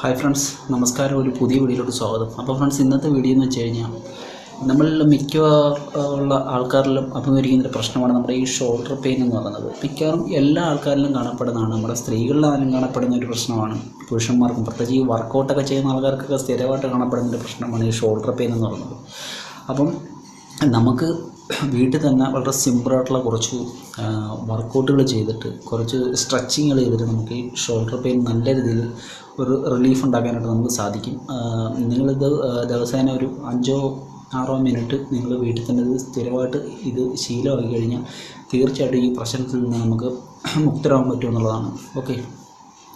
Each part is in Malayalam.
ഹായ് ഫ്രണ്ട്സ് നമസ്കാരം. ഒരു പുതിയ വീഡിയോയിലോട്ട് സ്വാഗതം. അപ്പോൾ ഫ്രണ്ട്സ് ഇന്നത്തെ വീഡിയോ എന്ന് വെച്ച് കഴിഞ്ഞാൽ നമ്മളിൽ മിക്ക ഉള്ള ആൾക്കാരിലും അഭിമുഖീകരിക്കുന്ന ഒരു പ്രശ്നമാണ് നമ്മുടെ ഈ ഷോൾഡർ പെയിൻ എന്ന് പറയുന്നത്. മിക്കവാറും എല്ലാ ആൾക്കാരിലും കാണപ്പെടുന്നതാണ്. നമ്മുടെ സ്ത്രീകളിലായാലും കാണപ്പെടുന്ന ഒരു പ്രശ്നമാണ്. പുരുഷന്മാർക്കും പ്രത്യേകിച്ച് ഈ വർക്കൗട്ടൊക്കെ ചെയ്യുന്ന ആൾക്കാർക്കൊക്കെ സ്ഥിരമായിട്ട് കാണപ്പെടുന്ന ഒരു പ്രശ്നമാണ് ഈ ഷോൾഡർ പെയിൻ എന്ന് പറയുന്നത്. അപ്പം നമുക്ക് വീട്ടിൽ തന്നെ വളരെ സിമ്പിളായിട്ടുള്ള കുറച്ച് വർക്കൗട്ടുകൾ ചെയ്തിട്ട് കുറച്ച് സ്ട്രെച്ചിങ്ങുകൾ ചെയ്തിട്ട് നമുക്ക് ഈ ഷോൾഡർ പെയിൻ നല്ല രീതിയിൽ ഒരു റിലീഫ് ഉണ്ടാക്കാനായിട്ട് നമുക്ക് സാധിക്കും. നിങ്ങളിത് ദിവസേന ഒരു അഞ്ചോ ആറോ മിനിറ്റ് നിങ്ങൾ വീട്ടിൽ തന്നെ ഇത് സ്ഥിരമായിട്ട് ഇത് ശീലമാക്കി കഴിഞ്ഞാൽ തീർച്ചയായിട്ടും ഈ പ്രശ്നത്തിൽ നിന്ന് നമുക്ക് മുക്തരാകാൻ പറ്റും എന്നുള്ളതാണ്. ഓക്കെ.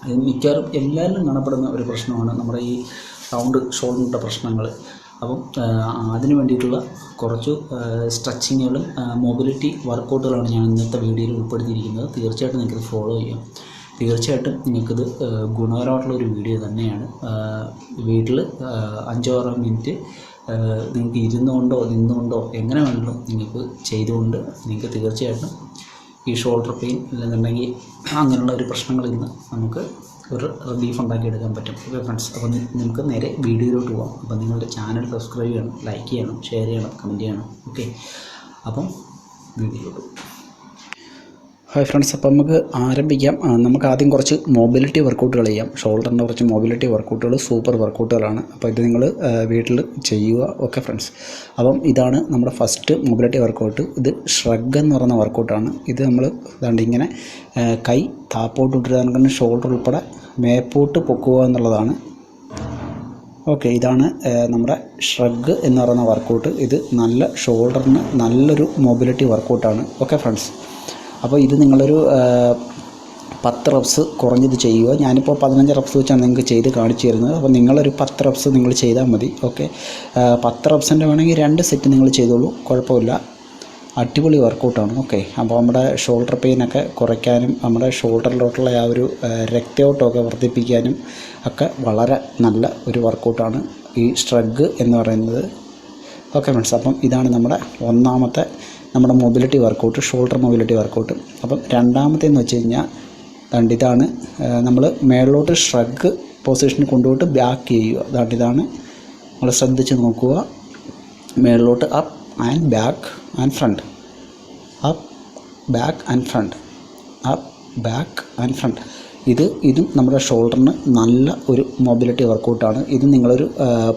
ഇത് മിക്കവാറും എല്ലാവരിലും കാണപ്പെടുന്ന ഒരു പ്രശ്നമാണ് നമ്മുടെ ഈ റൗണ്ട് ഷോൾഡറിന്റെ പ്രശ്നങ്ങൾ. അപ്പം അതിന് വേണ്ടിയിട്ടുള്ള കുറച്ച് സ്ട്രെച്ചിങ്ങുകളും മൊബിലിറ്റി വർക്കൗട്ടുകളാണ് ഞാൻ ഇന്നത്തെ വീഡിയോയിൽ ഉൾപ്പെടുത്തിയിരിക്കുന്നത്. തീർച്ചയായിട്ടും നിങ്ങൾക്കിത് ഫോളോ ചെയ്യാം. തീർച്ചയായിട്ടും നിങ്ങൾക്കിത് ഗുണകരമായിട്ടുള്ള ഒരു വീഡിയോ തന്നെയാണ്. വീട്ടിൽ അഞ്ചോ ആറോ മിനിറ്റ് നിങ്ങൾക്ക് ഇരുന്നുകൊണ്ടോ നിന്നുകൊണ്ടോ എങ്ങനെ വേണമെങ്കിലും നിങ്ങൾക്ക് ചെയ്തുകൊണ്ട് നിങ്ങൾക്ക് തീർച്ചയായിട്ടും ഈ ഷോൾഡർ പെയിൻ ഇല്ലെന്നുണ്ടെങ്കിൽ അങ്ങനെയുള്ള ഒരു പ്രശ്നങ്ങളിൽ നിന്ന് നമുക്ക് ഒരു റിലീഫ് ഉണ്ടാക്കിയെടുക്കാൻ പറ്റും. ഓക്കെ ഫ്രണ്ട്സ് അപ്പോൾ നമുക്ക് നേരെ വീഡിയോയിലോട്ട് പോകാം അപ്പോൾ നിങ്ങളുടെ ചാനൽ സബ്സ്ക്രൈബ് ചെയ്യണം ലൈക്ക് ചെയ്യണം ഷെയർ ചെയ്യണം കമന്റ് ചെയ്യണം. ഓക്കെ അപ്പം വീഡിയോയിലോട്ട് ഹായ് ഫ്രണ്ട്സ് അപ്പോൾ നമുക്ക് ആരംഭിക്കാം. നമുക്ക് ആദ്യം കുറച്ച് മൊബിലിറ്റി വർക്കൗട്ടുകൾ ചെയ്യാം. ഷോൾഡറിന്റെ കുറച്ച് മൊബിലിറ്റി വർക്കൗട്ടുകൾ സൂപ്പർ വർക്കൗട്ടുകളാണ് അപ്പോൾ ഇത് നിങ്ങൾ വീട്ടിൽ ചെയ്യുക ഓക്കെ ഫ്രണ്ട്സ് അപ്പം ഇതാണ് നമ്മുടെ ഫസ്റ്റ് മൊബിലിറ്റി വർക്കൗട്ട് ഇത് ഷ്രഗ് എന്ന് പറയുന്ന വർക്കൗട്ടാണ് ഇത് നമ്മൾ ഇതാണ്ട് ഇങ്ങനെ കൈ താപ്പോട്ട് ഇട്ടിട്ട് ഷോൾഡർ ഉൾപ്പെടെ മേപ്പോട്ട് പൊക്കുക എന്നുള്ളതാണ്. ഓക്കെ ഇതാണ് നമ്മുടെ ഷ്രഗ് എന്ന് പറയുന്ന വർക്കൗട്ട് ഇത് നല്ല ഷോൾഡറിന് നല്ലൊരു മൊബിലിറ്റി വർക്കൗട്ടാണ് ഓക്കെ ഫ്രണ്ട്സ് അപ്പോൾ ഇത് നിങ്ങളൊരു പത്ത് റബ്സ് കുറഞ്ഞത് ചെയ്യുക. ഞാനിപ്പോൾ പതിനഞ്ച് റബ്സ് വെച്ചാണ് നിങ്ങൾക്ക് ചെയ്ത് കാണിച്ചു തരുന്നത് അപ്പോൾ നിങ്ങളൊരു പത്ത് റബ്സ് നിങ്ങൾ ചെയ്താൽ മതി. ഓക്കെ? പത്ത് റബ്സിന്റെ വേണമെങ്കിൽ രണ്ട് സെറ്റ് നിങ്ങൾ ചെയ്തോളൂ. കുഴപ്പമില്ല. അടിപൊളി വർക്കൗട്ടാണ്. ഓക്കെ? അപ്പോൾ നമ്മുടെ ഷോൾഡർ പെയിനൊക്കെ കുറയ്ക്കാനും നമ്മുടെ ഷോൾഡറിലോട്ടുള്ള ആ ഒരു രക്തയോട്ടമൊക്കെ വർദ്ധിപ്പിക്കാനും ഒക്കെ വളരെ നല്ല ഒരു വർക്കൗട്ടാണ്. ഈ സ്ട്രഗ് എന്ന് പറയുന്നത് ഓക്കെ ഫ്രണ്ട്സ് അപ്പം ഇതാണ് നമ്മുടെ ഒന്നാമത്തെ നമ്മുടെ mobility workout shoulder mobility workout അപ്പം രണ്ടാമത്തേന്ന് വെച്ച് കഴിഞ്ഞാൽ ഇതാണ് നമ്മൾ മേളിലോട്ട് ഷ്രഗ് പൊസിഷനിൽ കൊണ്ടുപോയിട്ട് ബാക്ക് ചെയ്യുക. ദാണ്ട് ഇതാണ് നമ്മൾ ശ്രദ്ധിച്ച് നോക്കുക. മേളിലോട്ട് up and back and front up back and front up back and front ഇത് ഇതും നമ്മുടെ ഷോൾഡറിന് നല്ല ഒരു മൊബിലിറ്റി വർക്കൗട്ടാണ് ഇത് നിങ്ങളൊരു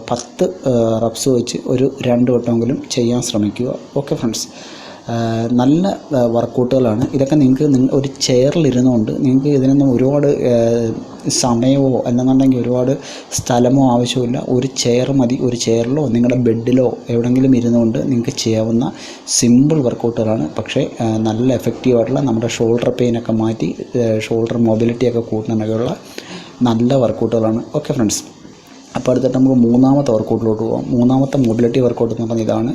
പത്ത് റബ്സ് വെച്ച് ഒരു രണ്ട് വട്ടമെങ്കിലും ചെയ്യാൻ ശ്രമിക്കുക. Okay friends. നല്ല വർക്കൗട്ടുകളാണ് ഇതൊക്കെ നിങ്ങൾക്ക് നിങ്ങൾ ഒരു ചെയറിൽ ഇരുന്നുകൊണ്ട് നിങ്ങൾക്ക് ഇതിനൊന്നും ഒരുപാട് സമയമോ അല്ലെന്നുണ്ടെങ്കിൽ ഒരുപാട് സ്ഥലമോ ആവശ്യമില്ല ഒരു ചെയർ മതി. ഒരു ചെയറിലോ നിങ്ങളുടെ ബെഡിലോ എവിടെയെങ്കിലും ഇരുന്നുകൊണ്ട് നിങ്ങൾക്ക് ചെയ്യാവുന്ന സിമ്പിൾ വർക്കൗട്ടുകളാണ് പക്ഷേ നല്ല എഫക്റ്റീവായിട്ടുള്ള നമ്മുടെ ഷോൾഡർ പെയിനൊക്കെ മാറ്റി ഷോൾഡർ മൊബിലിറ്റിയൊക്കെ കൂട്ടുന്നതിനൊക്കെയുള്ള നല്ല വർക്കൗട്ടുകളാണ് ഓക്കെ ഫ്രണ്ട്സ്. അപ്പോൾ അടുത്തിട്ട് നമുക്ക് മൂന്നാമത്തെ വർക്കൗട്ടിലോട്ട് പോകാം മൂന്നാമത്തെ മൊബിലിറ്റി വർക്കൗട്ട് എന്ന് പറഞ്ഞാൽ ഇതാണ്.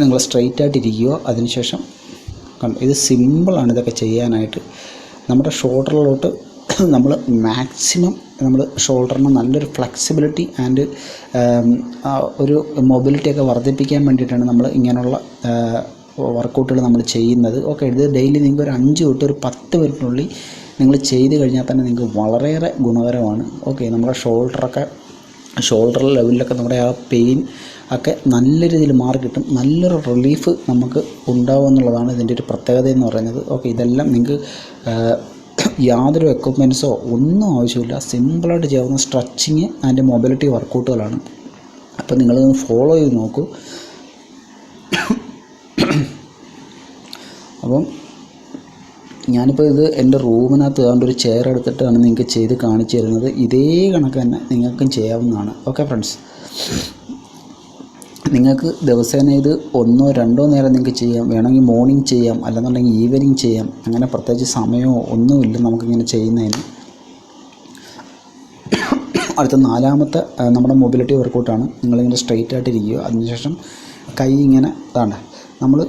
നിങ്ങൾ സ്ട്രെയിറ്റ് ആയിട്ട് ഇരിക്കുക. അതിനുശേഷം കണ്ടു ഇത് സിമ്പിളാണ് ഇതൊക്കെ ചെയ്യാനായിട്ട്. നമ്മുടെ ഷോൾഡറിലോട്ട് നമ്മൾ മാക്സിമം നമ്മൾ ഷോൾഡറിന് നല്ലൊരു ഫ്ലെക്സിബിലിറ്റി ആൻഡ് ഒരു മൊബിലിറ്റി ഒക്കെ വർദ്ധിപ്പിക്കാൻ വേണ്ടിയിട്ടാണ് നമ്മൾ ഇങ്ങനെയുള്ള വർക്കൗട്ടുകൾ നമ്മൾ ചെയ്യുന്നത്. ഓക്കെ ഇത് ഡെയിലി നിങ്ങൾക്ക് ഒരു അഞ്ച് തൊട്ട് ഒരു പത്ത് മിനിറ്റിനുള്ളിൽ നിങ്ങൾ ചെയ്ത് കഴിഞ്ഞാൽ തന്നെ നിങ്ങൾക്ക് വളരെയേറെ ഗുണകരമാണ്. ഓക്കെ നമ്മുടെ ഷോൾഡറൊക്കെ ഷോൾഡർ ലെവലിലൊക്കെ നമ്മുടെ ആ പെയിൻ ഒക്കെ നല്ല രീതിയിൽ മാറി കിട്ടും. നല്ലൊരു റിലീഫ് നമുക്ക് ഉണ്ടാവും എന്നുള്ളതാണ് ഇതിന്റെ ഒരു പ്രത്യേകത എന്ന് പറയുന്നത്. ഓക്കെ ഇതെല്ലാം നിങ്ങൾക്ക് യാതൊരു എക്വിപ്മെന്റ്സോ ഒന്നും ആവശ്യമില്ല. സിമ്പിളായിട്ട് ചെയ്യാവുന്ന സ്ട്രെച്ചിങ് ആൻഡ് മൊബിലിറ്റി വർക്കൗട്ടുകളാണ് അപ്പോൾ നിങ്ങൾ ഫോളോ ചെയ്ത് നോക്കൂ. അപ്പം ഞാനിപ്പോൾ ഇത് എന്റെ റൂമിനകത്ത് അതുകൊണ്ട് ഒരു ചെയർ എടുത്തിട്ടാണ് നിങ്ങൾക്ക് ചെയ്ത് കാണിച്ചു തരുന്നത്. ഇതേ കണക്ക് തന്നെ നിങ്ങൾക്കും ചെയ്യാവുന്നതാണ്. ഓക്കെ ഫ്രണ്ട്സ് നിങ്ങൾക്ക് ദിവസേന ഇത് ഒന്നോ രണ്ടോ നേരം നിങ്ങൾക്ക് ചെയ്യാം. വേണമെങ്കിൽ മോർണിംഗ് ചെയ്യാം അല്ലെന്നുണ്ടെങ്കിൽ ഈവനിങ് ചെയ്യാം. അങ്ങനെ പ്രത്യേകിച്ച് സമയമോ ഒന്നുമില്ല നമുക്കിങ്ങനെ ചെയ്യുന്നതിന്. അടുത്ത നാലാമത്തെ നമ്മുടെ മൊബിലിറ്റി വർക്കൗട്ടാണ് നിങ്ങളിങ്ങനെ സ്ട്രെയിറ്റ് ആയിട്ട് ഇരിക്കുക. അതിനുശേഷം കൈ ഇങ്ങനെ ഇതാണ്. നമ്മൾ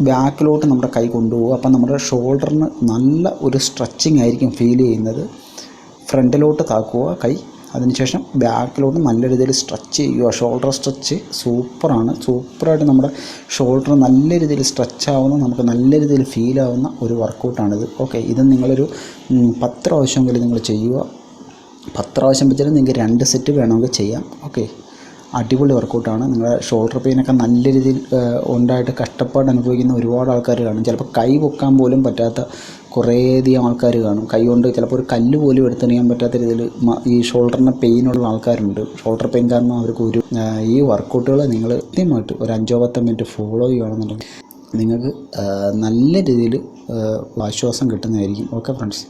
ബാക്കിലോട്ട് നമ്മുടെ കൈ കൊണ്ടുപോകും അപ്പം നമ്മുടെ ഷോൾഡറിന് നല്ല ഒരു സ്ട്രെച്ചിങ് ആയിരിക്കും ഫീൽ ചെയ്യുന്നത്. ഫ്രണ്ടിലോട്ട് താക്കുക കൈ. അതിനുശേഷം ബാക്കിലോട്ട് നല്ല രീതിയിൽ സ്ട്രെച്ച് ചെയ്യുക. ഷോൾഡർ സ്ട്രെച്ച് സൂപ്പറാണ്. സൂപ്പറായിട്ട് നമ്മുടെ ഷോൾഡർ നല്ല രീതിയിൽ സ്ട്രെച്ച് ആവുന്ന നമുക്ക് നല്ല രീതിയിൽ ഫീൽ ആവുന്ന ഒരു വർക്കൗട്ടാണിത്. ഓക്കെ ഇത് നിങ്ങളൊരു പത്ത് പ്രാവശ്യമെങ്കിലും നിങ്ങൾ ചെയ്യുക. പത്ത് പ്രാവശ്യം വെച്ചാൽ നിങ്ങൾക്ക് രണ്ട് സെറ്റ് വേണമെങ്കിൽ ചെയ്യാം. ഓക്കെ. അടിപൊളി വർക്കൗട്ടാണ് നിങ്ങളുടെ ഷോൾഡർ പെയിനൊക്കെ നല്ല രീതിയിൽ ഉണ്ടായിട്ട് കഷ്ടപ്പാട് അനുഭവിക്കുന്ന ഒരുപാട് ആൾക്കാർ കാണും. ചിലപ്പോൾ കൈ പൊക്കാൻ പോലും പറ്റാത്ത കുറേയധികം ആൾക്കാർ കാണും. കൈ കൊണ്ട് ചിലപ്പോൾ ഒരു കല്ല് പോലും എടുത്തെറിയാൻ പറ്റാത്ത രീതിയിൽ ഈ ഷോൾഡറിന് പെയിനുള്ള ആൾക്കാരുണ്ട്. ഷോൾഡർ പെയിൻ കാരണം അവർക്ക് ഒരു ഈ വർക്കൗട്ടുകൾ നിങ്ങൾ കൃത്യമായിട്ട് ഒരു അഞ്ചോ പത്തോ മിനിറ്റ് ഫോളോ ചെയ്യുകയാണെന്നുണ്ടെങ്കിൽ നിങ്ങൾക്ക് നല്ല രീതിയിൽ ആശ്വാസം കിട്ടുന്നതായിരിക്കും. ഓക്കെ ഫ്രണ്ട്സ്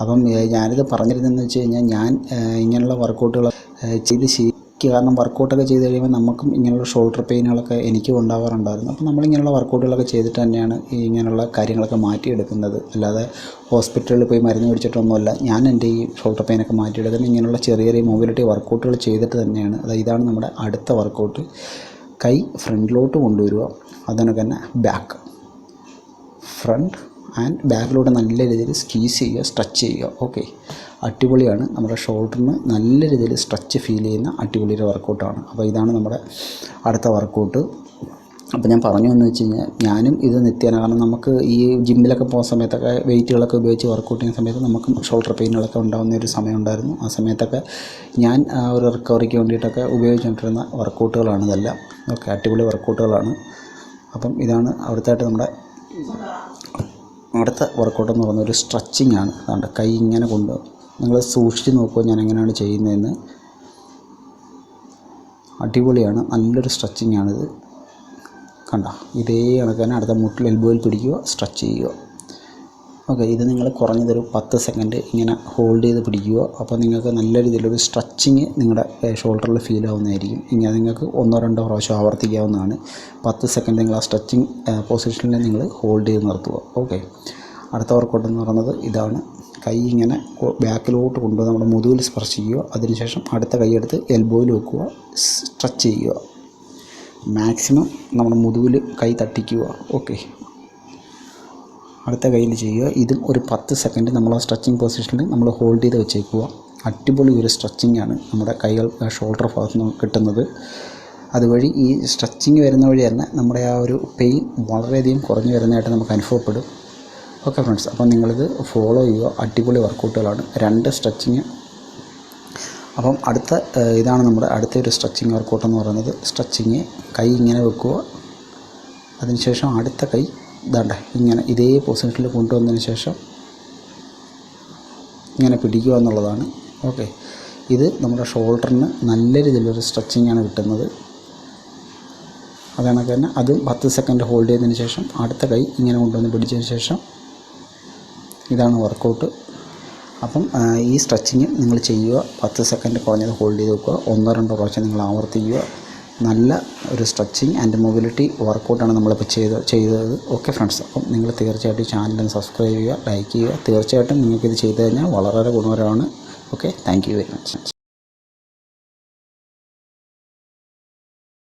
അപ്പം ഞാനിത് പറഞ്ഞിരുന്നതെന്ന് വെച്ച് കഴിഞ്ഞാൽ ഞാൻ ഇങ്ങനെയുള്ള വർക്കൗട്ടുകൾ ചെയ്ത് ശീലിക്കുക കാരണം വർക്കൗട്ടൊക്കെ ചെയ്ത് കഴിയുമ്പോൾ നമുക്കും ഇങ്ങനെയുള്ള ഷോൾഡർ പെയിനുകളൊക്കെ എനിക്കും ഉണ്ടാവാറുണ്ടായിരുന്നു. അപ്പോൾ നമ്മളിങ്ങനെയുള്ള വർക്കൗട്ടുകളൊക്കെ ചെയ്തിട്ട് തന്നെയാണ് ഈ ഇങ്ങനെയുള്ള കാര്യങ്ങളൊക്കെ മാറ്റിയെടുക്കുന്നത്. അല്ലാതെ ഹോസ്പിറ്റലിൽ പോയി മരുന്ന് മേടിച്ചിട്ടൊന്നുമല്ല ഞാൻ എന്റെ ഈ ഷോൾഡർ പെയിനൊക്കെ മാറ്റിയെടുക്കുന്നത്. ഇങ്ങനെയുള്ള ചെറിയ ചെറിയ മൊബിലിറ്റി വർക്കൗട്ടുകൾ ചെയ്തിട്ട് തന്നെയാണ്. അതായത് ഇതാണ് നമ്മുടെ അടുത്ത വർക്കൗട്ട് കൈ ഫ്രണ്ടിലോട്ട് കൊണ്ടുവരിക. അതിനൊക്കെ തന്നെ ബാക്ക് ഫ്രണ്ട് ആൻഡ് ബാക്കിലോട്ട് നല്ല രീതിയിൽ സ്ക്വീസ് ചെയ്യുക സ്ട്രെച്ച് ചെയ്യുക. ഓക്കെ അടിപൊളിയാണ്. നമ്മുടെ ഷോൾഡറിന് നല്ല രീതിയിൽ സ്ട്രെച്ച് ഫീൽ ചെയ്യുന്ന അടിപൊളി ഒരു വർക്കൗട്ടാണ്. അപ്പോൾ ഇതാണ് നമ്മുടെ അടുത്ത വർക്കൗട്ട്. അപ്പോൾ ഞാൻ പറഞ്ഞു എന്ന് വെച്ച് കഴിഞ്ഞാൽ ഞാനും ഇത് നിത്യേന. കാരണം നമുക്ക് ഈ ജിമ്മിലൊക്കെ പോകുന്ന സമയത്തൊക്കെ വെയിറ്റുകളൊക്കെ ഉപയോഗിച്ച് വർക്കൗട്ട് ചെയ്യുന്ന സമയത്ത് നമുക്ക് ഷോൾഡർ പെയിനുകളൊക്കെ ഉണ്ടാകുന്ന ഒരു സമയം ഉണ്ടായിരുന്നു. ആ സമയത്തൊക്കെ ഞാൻ ആ ഒരു റിക്കവറിക്ക് വേണ്ടിയിട്ടൊക്കെ ഉപയോഗിച്ചുകൊണ്ടിരുന്ന വർക്കൗട്ടുകളാണ് ഇതെല്ലാം. ഓക്കെ അടിപൊളി വർക്കൗട്ടുകളാണ്. അപ്പം ഇതാണ് അവിടുത്തായിട്ട് നമ്മുടെ അടുത്ത വർക്കൗട്ട് എന്ന് പറയുന്നത് ഒരു സ്ട്രെച്ചിങ് ആണ് അതുകൊണ്ട് കൈ ഇങ്ങനെ കൊണ്ട് നിങ്ങൾ സൂക്ഷിച്ച് നോക്കുക ഞാൻ എങ്ങനെയാണ് ചെയ്യുന്നതെന്ന്? അടിപൊളിയാണ്. നല്ലൊരു സ്ട്രെച്ചിങ് ആണിത്. കണ്ട? ഇതേ കണക്ക് തന്നെ അടുത്ത മുട്ടിൽ എൽബോയിൽ പിടിക്കുക സ്ട്രെച്ച് ചെയ്യുക. ഓക്കെ ഇത് നിങ്ങൾ കുറഞ്ഞതൊരു പത്ത് സെക്കൻഡ് ഇങ്ങനെ ഹോൾഡ് ചെയ്ത് പിടിക്കുക. അപ്പോൾ നിങ്ങൾക്ക് നല്ല രീതിയിലൊരു സ്ട്രെച്ചിങ് നിങ്ങളുടെ ഷോൾഡറിൽ ഫീൽ ആവുന്നതായിരിക്കും. ഇങ്ങനെ നിങ്ങൾക്ക് ഒന്നോ രണ്ടോ പ്രാവശ്യം ആവർത്തിക്കാവുന്നതാണ്. പത്ത് സെക്കൻഡ് നിങ്ങൾ ആ സ്ട്രെച്ചിങ് പൊസിഷനിൽ നിങ്ങൾ ഹോൾഡ് ചെയ്ത് നിർത്തുക. ഓക്കെ അടുത്ത വർക്കൗട്ട് എന്ന് പറയുന്നത് ഇതാണ്. കൈ ഇങ്ങനെ ബാക്കിലോട്ട് കൊണ്ടുപോകുക നമ്മുടെ മുതുകിൽ സ്പർശിക്കുക. അതിനുശേഷം അടുത്ത കൈയെടുത്ത് എൽബോയിൽ വെക്കുക. സ്ട്രെച്ച് ചെയ്യുക. മാക്സിമം നമ്മുടെ മുതുകിൽ കൈ തട്ടിക്കുക. ഓക്കെ അടുത്ത കയ്യിൽ ചെയ്യുക. ഇതും ഒരു പത്ത് സെക്കൻഡ് നമ്മൾ ആ സ്ട്രെച്ചിങ് പൊസിഷനിൽ നമ്മൾ ഹോൾഡ് ചെയ്ത് വെച്ചേക്കുക. അടിപൊളി ഒരു സ്ട്രെച്ചിങ് ആണ് നമ്മുടെ കൈകൾ ഷോൾഡർ ഭാഗത്ത് നിന്ന് കിട്ടുന്നത്. അതുവഴി ഈ സ്ട്രെച്ചിങ് വരുന്ന വഴി തന്നെ നമ്മുടെ ആ ഒരു പെയിൻ വളരെയധികം കുറഞ്ഞു വരുന്നതായിട്ട് നമുക്ക് അനുഭവപ്പെടും. ഓക്കെ ഫ്രണ്ട്സ് അപ്പോൾ നിങ്ങളിത് ഫോളോ ചെയ്യുക. അടിപൊളി വർക്കൗട്ടുകളാണ് രണ്ട് സ്ട്രെച്ചിങ് അപ്പം അടുത്ത ഇതാണ് നമ്മുടെ അടുത്ത ഒരു സ്ട്രെച്ചിങ് വർക്കൗട്ട് എന്ന് പറയുന്നത്. സ്ട്രെച്ചിങ് കൈ ഇങ്ങനെ വെക്കുക. അതിനുശേഷം അടുത്ത കൈ ഇതാണ്ട ഇങ്ങനെ ഇതേ പൊസിഷനിൽ കൊണ്ടുവന്നതിന് ശേഷം ഇങ്ങനെ പിടിക്കുക എന്നുള്ളതാണ്. ഓക്കെ ഇത് നമ്മുടെ ഷോൾഡറിന് നല്ല രീതിയിലൊരു സ്ട്രെച്ചിങ് ആണ് കിട്ടുന്നത്. അതാണ് തന്നെ. അതും പത്ത് സെക്കൻഡ് ഹോൾഡ് ചെയ്തതിന് ശേഷം അടുത്ത കൈ ഇങ്ങനെ കൊണ്ടുവന്ന് പിടിച്ചതിന് ശേഷം ഇതാണ് വർക്കൗട്ട് അപ്പം ഈ സ്ട്രെച്ചിങ് നിങ്ങൾ ചെയ്യുക. പത്ത് സെക്കൻഡ് കുറഞ്ഞത് ഹോൾഡ് ചെയ്ത് വെക്കുക. ഒന്നോ രണ്ടോ പ്രാവശ്യം നിങ്ങൾ ആവർത്തിക്കുക. നല്ല ഒരു സ്ട്രെച്ചിങ് ആൻഡ് മൊബിലിറ്റി വർക്കൗട്ടാണ് നമ്മളിപ്പോൾ ചെയ്ത് ചെയ്തത്. ഓക്കെ ഫ്രണ്ട്സ് അപ്പം നിങ്ങൾ തീർച്ചയായിട്ടും ചാനലിന് സബ്സ്ക്രൈബ് ചെയ്യുക ലൈക്ക് ചെയ്യുക. തീർച്ചയായിട്ടും നിങ്ങൾക്കിത് ചെയ്ത് കഴിഞ്ഞാൽ വളരെ ഗുണകരമാണ്. Okay thank you very much